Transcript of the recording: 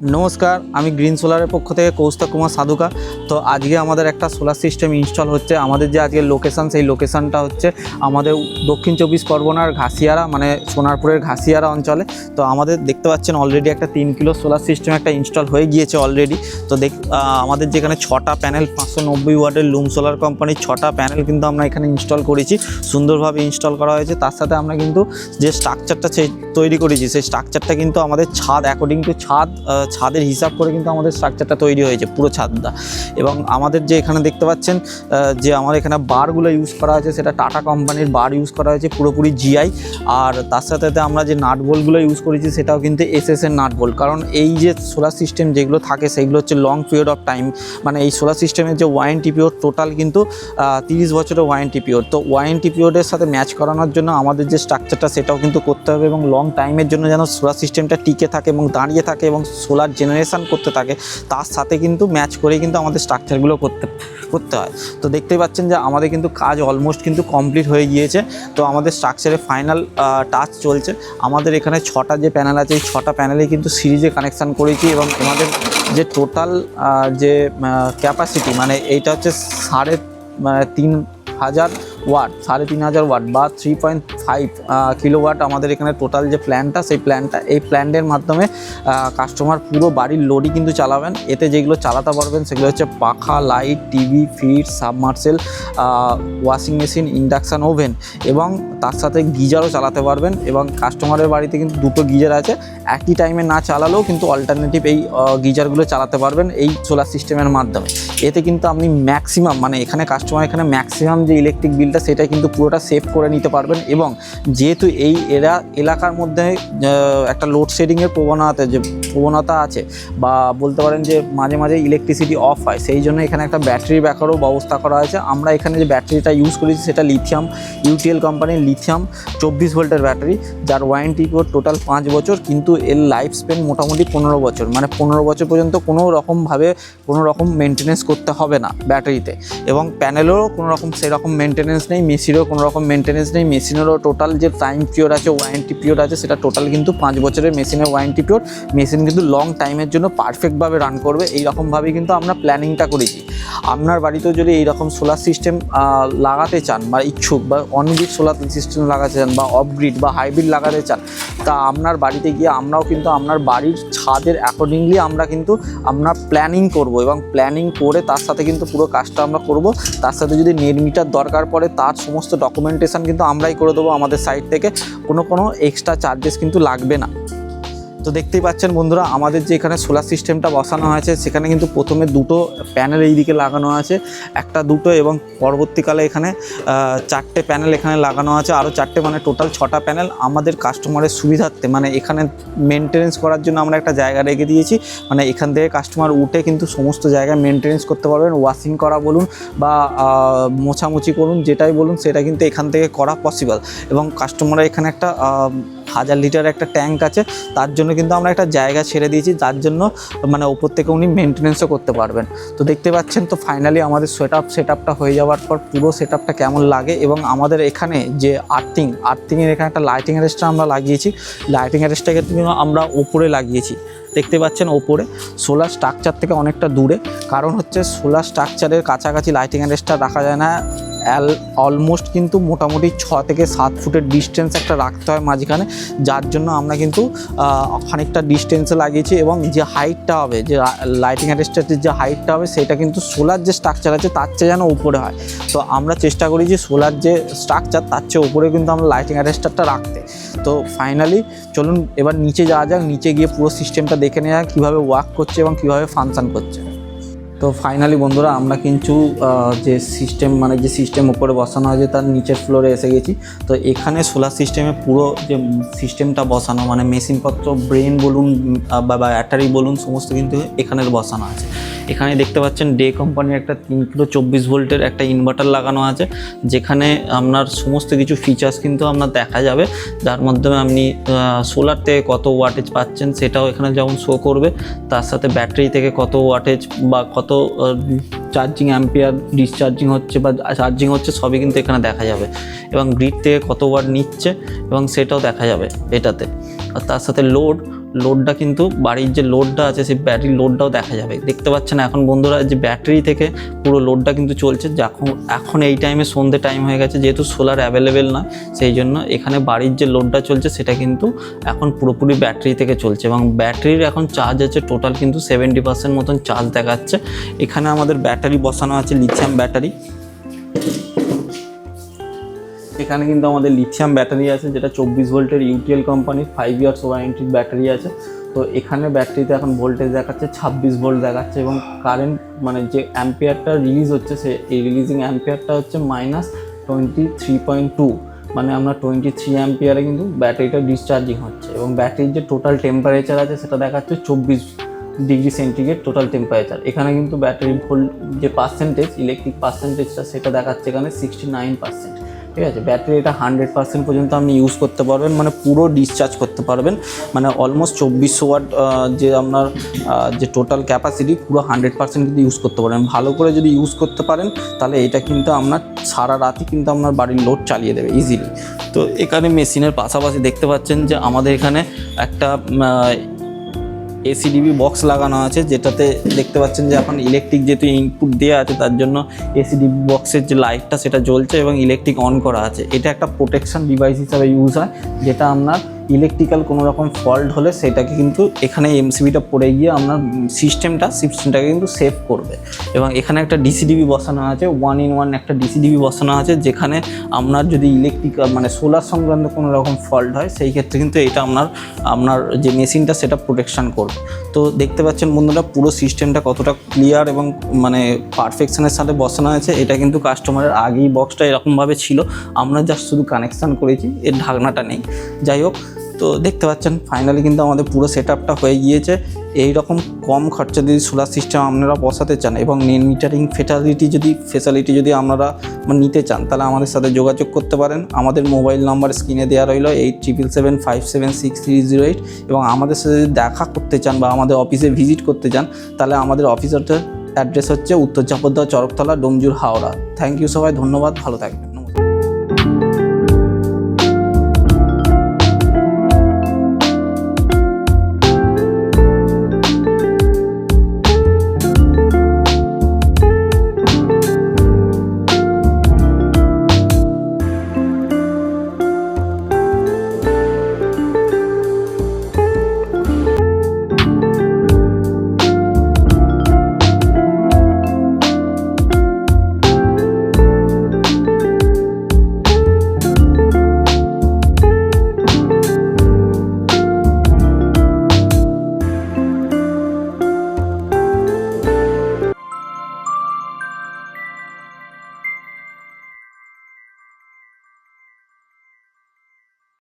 নমস্কার, আমি গ্রিন সোলারের পক্ষ থেকে কৌস্তা কুমার সাধুকা। তো আজকে আমাদের একটা সোলার সিস্টেম ইনস্টল হচ্ছে। আমাদের যে আজকের লোকেশান সেই লোকেশানটা হচ্ছে আমাদের দক্ষিণ চব্বিশ পরগনার ঘাসিয়ারা মানে সোনারপুরের ঘাসিয়ারা অঞ্চলে। তো আমাদের দেখতে পাচ্ছেন অলরেডি একটা তিন কিলো সোলার সিস্টেম একটা ইনস্টল হয়ে গিয়েছে অলরেডি তো দেখ আমাদের যেখানে ছটা প্যানেল পাঁচশো নব্বই ওয়ার্ডের লুম সোলার কোম্পানির ছটা প্যানেল কিন্তু আমরা এখানে ইনস্টল করেছি। সুন্দরভাবে ইনস্টল করা হয়েছে। তার সাথে আমরা কিন্তু যে স্ট্রাকচারটা সেই তৈরি করেছি, সেই স্ট্রাকচারটা কিন্তু আমাদের ছাদ অ্যাকর্ডিং টু ছাদ ছাদের হিসাব করে কিন্তু আমাদের স্ট্রাকচারটা তৈরি হয়েছে, পুরো ছাদটা। এবং আমাদের যে এখানে দেখতে পাচ্ছেন যে আমার এখানে বারগুলো ইউজ করা হয়েছে, সেটা টাটা কোম্পানির বার ইউজ করা হয়েছে, পুরোপুরি জিআই আর তার সাথে সাথে আমরা যে নাট বোল্টগুলো ইউজ করেছি, সেটাও কিন্তু এস এর নাট কারণ এই যে সোলার সিস্টেম যেগুলো থাকে, সেগুলো হচ্ছে লং পিরিয়ড অফ টাইম মানে এই সোলার সিস্টেমের যে ওয়ারেন্টি পিরিয়ড টোটাল কিন্তু তিরিশ বছরের ওয়ারেন্টি পিরিয়ড তো ওয়ারেন্টি পিরিয়ডের সাথে ম্যাচ করানোর জন্য আমাদের যে স্ট্রাকচারটা সেটাও কিন্তু করতে হবে এবং লং টাইমের জন্য যেন সোলার সিস্টেমটা টিকে থাকে এবং দাঁড়িয়ে থাকে এবং সোলার জেনারেশন করতে থাকে, তার সাথে কিন্তু ম্যাচ করেই কিন্তু আমাদের স্ট্রাকচারগুলো করতে করতে হয়। তো দেখতেই পাচ্ছেন যে আমাদের কিন্তু কাজ অলমোস্ট কিন্তু কমপ্লিট হয়ে গিয়েছে। তো আমাদের স্ট্রাকচারে ফাইনাল টাচ চলছে। আমাদের এখানে ছটা যে প্যানেল আছে, এই ছটা প্যানেলে কিন্তু সিরিজে কানেকশান করেছি এবং আমাদের যে টোটাল যে ক্যাপাসিটি মানে এইটা হচ্ছে সাড়ে মানে তিন হাজার ওয়াট, সাড়ে তিন হাজার ওয়াট বা three point five kilo watt আমাদের এখানে টোটাল যে প্ল্যানটা সেই প্ল্যানটা এই প্ল্যানের মাধ্যমে কাস্টমার পুরো বাড়ির লোডই কিন্তু চালাবেন। এতে যেগুলো চালাতে পারবেন, সেগুলো হচ্ছে পাখা light TV fridge submersible washing machine induction oven এবং তার সাথে গিজারও চালাতে পারবেন এবং কাস্টমারের বাড়িতে কিন্তু দুটো গিজার আছে। একই টাইমে না চালালেও কিন্তু অল্টারনেটিভ এই গিজারগুলো চালাতে পারবেন এই সোলার সিস্টেমের মাধ্যমে। এতে কিন্তু আপনি ম্যাক্সিমাম মানে এখানে কাস্টমার এখানে ম্যাক্সিমাম যে ইলেকট্রিক বিলটা সেটা কিন্তু পুরোটা সেভ করে নিতে পারবেন এবং যেহেতু এই এরা, এলাকার মধ্যে একটা লোডশেডিংয়ের প্রবণতা, যে প্রবণতা আছে বা বলতে পারেন যে মাঝে মাঝে ইলেকট্রিসিটি অফ হয়, সেই জন্য এখানে একটা ব্যাটারি ব্যাকআপও ব্যবস্থা করা হয়েছে আমরা এখানে যে ব্যাটারিটা ইউজ করেছি, সেটা লিথিয়াম ইউটিএল কোম্পানির লিথিয়াম চব্বিশ ভোল্টের ব্যাটারি যার ওয়ারেন্টি কোড টোটাল পাঁচ বছর, কিন্তু এর লাইফ স্পেন মোটামুটি পনেরো বছর। মানে পনেরো বছর পর্যন্ত কোনো রকমভাবে কোনো রকম মেনটেনেন্স করতে হবে না ব্যাটারিতে এবং প্যানেলেরও কোনো রকম সেরকম মেনটেনেন্স নেই মেশিনেরও কোনো রকম মেনটেনেন্স নেই। মেশিনেরও টোটাল যে টাইম পিরিয়ড আছে ওয়ারেন্টি পিরিয়ড আছে, সেটা টোটাল কিন্তু পাঁচ বছরের মেশিনের ওয়ারেন্টি পিরিয়ড মেশিন কিন্তু লং টাইমের জন্য পারফেক্টভাবে রান করবে। এই রকমভাবেই কিন্তু আমরা প্ল্যানিংটা করেছি। আপনার বাড়িতেও যদি এইরকম সোলার সিস্টেম লাগাতে চান বা ইচ্ছুক বা অনগ্রিড সোলার সিস্টেম লাগাতে চান বা অফগ্রিড বা হাইব্রিড লাগাতে চান, তা আপনার বাড়িতে গিয়ে আমরাও কিন্তু আপনার বাড়ির ছাদের অ্যাকর্ডিংলি আমরা কিন্তু আমরা প্ল্যানিং করব এবং প্ল্যানিং করে তার সাথে কিন্তু পুরো কাজটা আমরা করব। তার সাথে যদি নেট মিটার দরকার পড়ে তার সমস্ত ডকুমেন্টেশন কিন্তু আমরাই করে দেবো আমাদের সাইট থেকে। কোনো কোনো এক্সট্রা চার্জেস কিন্তু লাগবে না। তো দেখতেই পাচ্ছেন বন্ধুরা, আমাদের যে এখানে সোলার সিস্টেমটা বসানো হয়েছে, সেখানে কিন্তু প্রথমে দুটো প্যানেল এই দিকে লাগানো আছে। একটা দুটো এবং পরবর্তীকালে এখানে চারটে প্যানেল এখানে লাগানো আছে। আরও চারটে মানে টোটাল ছটা প্যানেল আমাদের কাস্টমারের সুবিধার্থে মানে এখানে মেনটেনেন্স করার জন্য আমরা একটা জায়গা রেখে দিয়েছি। মানে এখান থেকে কাস্টমার উঠে কিন্তু সমস্ত জায়গায় মেনটেনেন্স করতে পারবেন। ওয়াশিং করা বলুন বা মোছামুছি করুন, যেটাই বলুন, সেটা কিন্তু এখান থেকে করা পসিবল এবং কাস্টমারের এখানে একটা হাজার লিটার একটা ট্যাঙ্ক আছে, তার জন্য কিন্তু আমরা একটা জায়গা ছেড়ে দিয়েছি, যার জন্য মানে ওপর থেকে উনি মেনটেনেন্সও করতে পারবেন। তো দেখতে পাচ্ছেন, তো ফাইনালি আমাদের সেট আপ সেট আপটা হয়ে যাওয়ার পর পুরো সেট আপটা কেমন লাগে এবং আমাদের এখানে যে আর্থিং আর্থিংয়ের এখানে একটা লাইটিং অ্যারেস্টটা আমরা লাগিয়েছি। লাইটিং অ্যারেস্টটাকে আমরা ওপরে লাগিয়েছি। দেখতে পাচ্ছেন ওপরে সোলার স্ট্রাকচার থেকে অনেকটা দূরে। কারণ হচ্ছে সোলার স্ট্রাকচারের কাছাকাছি লাইটিং অ্যারেস্টটা রাখা যায় না। অলমোস্ট কিন্তু মোটামুটি ছ থেকে সাত ফুটের ডিস্টেন্স একটা রাখতে হয় মাঝখানে। যার জন্য আমরা কিন্তু খানিকটা ডিস্টেন্সে লাগিয়েছি এবং যে হাইটটা হবে, যে লাইটিং অ্যারেস্টারের যে হাইটটা হবে, সেটা কিন্তু সোলার যে স্ট্রাকচার আছে, তার চেয়ে যেন উপরে হয়। তো আমরা চেষ্টা করি যে সোলার যে স্ট্রাকচার তার চেয়ে উপরে কিন্তু আমরা লাইটিং অ্যারেস্টারটা রাখতে। তো ফাইনালি চলুন এবার নিচে যাওয়া যাক, নিচে গিয়ে পুরো সিস্টেমটা দেখে নেওয়া কীভাবে ওয়ার্ক করছে এবং কীভাবে ফাংশান করছে। তো ফাইনালি বন্ধুরা আমরা কিন্তু যে সিস্টেম মানে যে সিস্টেম উপরে বসানো হয়েছে তার নিচের ফ্লোরে এসে গেছি। তো এখানে সোলার সিস্টেমে পুরো যে সিস্টেমটা বসানো মানে মেশিনপত্র ব্রেন বলুন বা ব্যাটারি বলুন, সমস্ত কিন্তু এখানের বসানো আছে। এখানে দেখতে পাচ্ছেন ডে কোম্পানির একটা তিন কিলো চব্বিশ ভোল্টের একটা ইনভার্টার লাগানো আছে, যেখানে আপনার সমস্ত কিছু ফিচার্স কিন্তু আপনার দেখা যাবে। যার মাধ্যমে আপনি সোলার থেকে কত ওয়াটেজ পাচ্ছেন সেটাও এখানে যেমন শো করবে, তার সাথে ব্যাটারি থেকে কত ওয়াটেজ বা কত চার্জিং অ্যাম্পিয়ার ডিসচার্জিং হচ্ছে বা চার্জিং হচ্ছে সবই কিন্তু এখানে দেখা যাবে। এবং গ্রিড থেকে কত ওয়াট নিচ্ছে এবং সেটাও দেখা যাবে এটাতে। আর তার সাথে লোড লোডটা কিন্তু বাড়ির যে লোডটা আছে, সেই ব্যাটারির লোডটাও দেখা যাবে। দেখতে পাচ্ছেন এখন বন্ধুরা, যে ব্যাটারি থেকে পুরো লোডটা কিন্তু চলছে। যখন, এখন এই টাইমে সন্ধে টাইম হয়ে গেছে, যেহেতু সোলার অ্যাভেলেবেল নয়, সেই জন্য এখানে বাড়ির যে লোডটা চলছে, সেটা কিন্তু এখন পুরোপুরি ব্যাটারি থেকে চলছে। এবং ব্যাটারির এখন চার্জ আছে টোটাল কিন্তু সেভেন্টি পার্সেন্ট মতন চার্জ দেখাচ্ছে। এখানে আমাদের ব্যাটারি বসানো আছে লিথিয়াম ব্যাটারি এখানে কিন্তু আমাদের লিথিয়াম ব্যাটারি আছে, যেটা চব্বিশ ভোল্টের ইউটিএল কোম্পানির ফাইভ ইয়ার্স ওয়ারেন্টির ব্যাটারি আছে। তো এখানে ব্যাটারিতে এখন ভোল্টেজ দেখাচ্ছে, ছাব্বিশ ভোল্ট দেখাচ্ছে এবং কারেন্ট মানে যে অ্যাম্পিয়ারটা রিলিজ হচ্ছে, সে এই রিলিজিং অ্যাম্পিয়ারটা হচ্ছে minus twenty three point two মানে আমরা টোয়েন্টি থ্রি অ্যাম্পিয়ারে কিন্তু ব্যাটারিটা ডিসচার্জিং হচ্ছে এবং ব্যাটারির যে টোটাল টেম্পারেচার আছে, সেটা দেখাচ্ছে চব্বিশ ডিগ্রি সেন্টিগ্রেড টোটাল টেম্পারেচার এখানে কিন্তু ব্যাটারি ভোল্ট যে পার্সেন্টেজ ইলেকট্রিক পার্সেন্টেজটা সেটা দেখাচ্ছে এখানে সিক্সটি নাইন পার্সেন্ট ঠিক আছে? ব্যাটারি এটা হান্ড্রেড পার্সেন্ট পর্যন্ত আপনি ইউজ করতে পারবেন মানে পুরো ডিসচার্জ করতে পারবেন। মানে অলমোস্ট চব্বিশশো ওয়াট যে আপনার যে টোটাল ক্যাপাসিটি পুরো হান্ড্রেড পার্সেন্ট কিন্তু ইউজ করতে পারেন ভালো করে যদি ইউজ করতে পারেন, তাহলে এটা কিন্তু আপনার সারা রাতই কিন্তু আপনার বাড়ির লোড চালিয়ে দেবে ইজিলি তো এখানে মেশিনের পাশাপাশি দেখতে পাচ্ছেন যে আমাদের এখানে একটা এসিডিবি বক্স লাগানো আছে, যেটাতে দেখতে পাচ্ছেন যে এখন ইলেকট্রিক যেহেতু ইনপুট দেওয়া আছে, তার জন্য এসিডিবি বক্সের যে লাইটটা সেটা জ্বলছে এবং ইলেকট্রিক অন করা আছে। এটা একটা প্রোটেকশন ডিভাইস হিসাবে ইউজ হয়, যেটা আপনার ইলেকট্রিক্যাল কোনো রকম ফল্ট হলে সেটাকে কিন্তু এখানে এমসিবিটা পড়ে গিয়ে আপনার সিস্টেমটা সিস্টেমটাকে কিন্তু সেভ করবে। এবং এখানে একটা ডিসিডিবি বসানো আছে ওয়ান ইন ওয়ান একটা ডিসিডিবি বসানো আছে, যেখানে আপনার যদি ইলেকট্রিক মানে সোলার সংক্রান্ত কোনো রকম ফল্ট হয়, সেই ক্ষেত্রে কিন্তু এটা আপনার আপনার যে মেশিনটা সেটা প্রোটেকশান করবে। তো দেখতে পাচ্ছেন বন্ধুরা, পুরো সিস্টেমটা কতটা ক্লিয়ার এবং মানে পারফেকশনের সাথে বসানো আছে এটা কিন্তু কাস্টমারের আগেই বক্সটা এরকমভাবে ছিল। আমরা জাস্ট শুধু কানেকশান করেছি, এর ঢাকনাটা নেই। যাই হোক তো দেখতে পাচ্ছেন ফাইনালি কিন্তু আমাদের পুরো সেট আপটা হয়ে গিয়েছে। এই রকম কম খরচা যদি সোলার সিস্টেম আপনারা বসাতে চান এবং নেট মিটারিং ফেটালিটি যদি ফেসিলিটি যদি আপনারা মানে নিতে চান, তাহলে আমাদের সাথে যোগাযোগ করতে পারেন। আমাদের মোবাইল নাম্বার স্ক্রিনে দেওয়া রইল eight triple seven five seven six three zero eight এবং আমাদের সাথে যদি দেখা করতে চান বা আমাদের অফিসে ভিজিট করতে চান, তাহলে আমাদের অফিসারটার অ্যাড্রেস হচ্ছে উত্তর চাপদ্দা চরকতলা, ডোমজুর হাওড়া। থ্যাংক ইউ সবাই, ধন্যবাদ, ভালো থাকবেন।